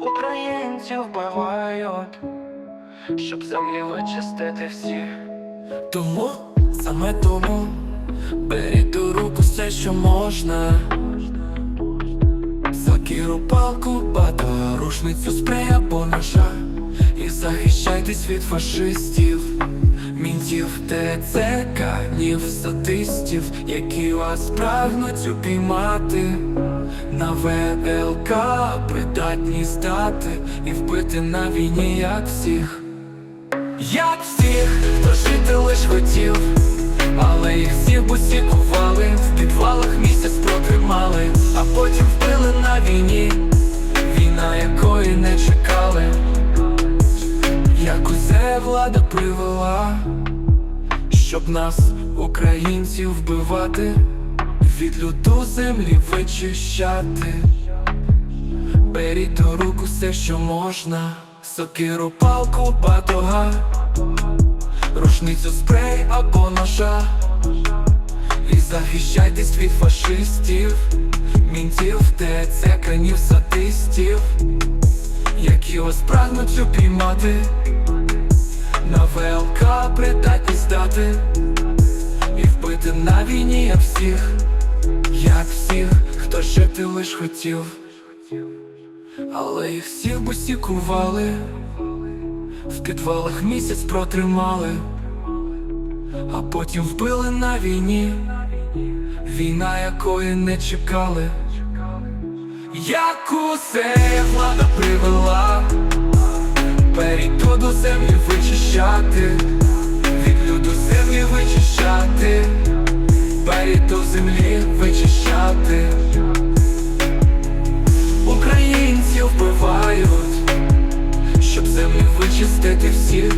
Українців вбивають, щоб землі вичистити всі. Тому, саме тому, беріть до руку все, що можна. Сокиру, палку, бата, рушницю, спрей або І захищайтесь від фашистів, мінтів, ТЦК, статистів, які вас прагнуть упіймати. На ВЛК придатні здати і вбити на війні, як всіх, як всіх, хто жити лиш хотів, але їх всіх бусікували, влада привела, щоб нас, українців, вбивати, від люду землі вичищати. Беріть до рук усе, що можна, сокиру, палку, батога, рушницю, спрей або ножа. І захищайтесь від фашистів, мінтів, ТЦ, кранів, садистів, які вас прагнуть упіймати, ВЛК придатні здати і вбити на війні, як всіх, як всіх, хто жити лиш хотів. Але їх всіх бусікували, в підвалах місяць протримали, а потім вбили на війні, війна якої не чекали. Як усе влада привела, перейду до землі вичищати, землі вичищати, українців вбивають, щоб землю вичистити всіх.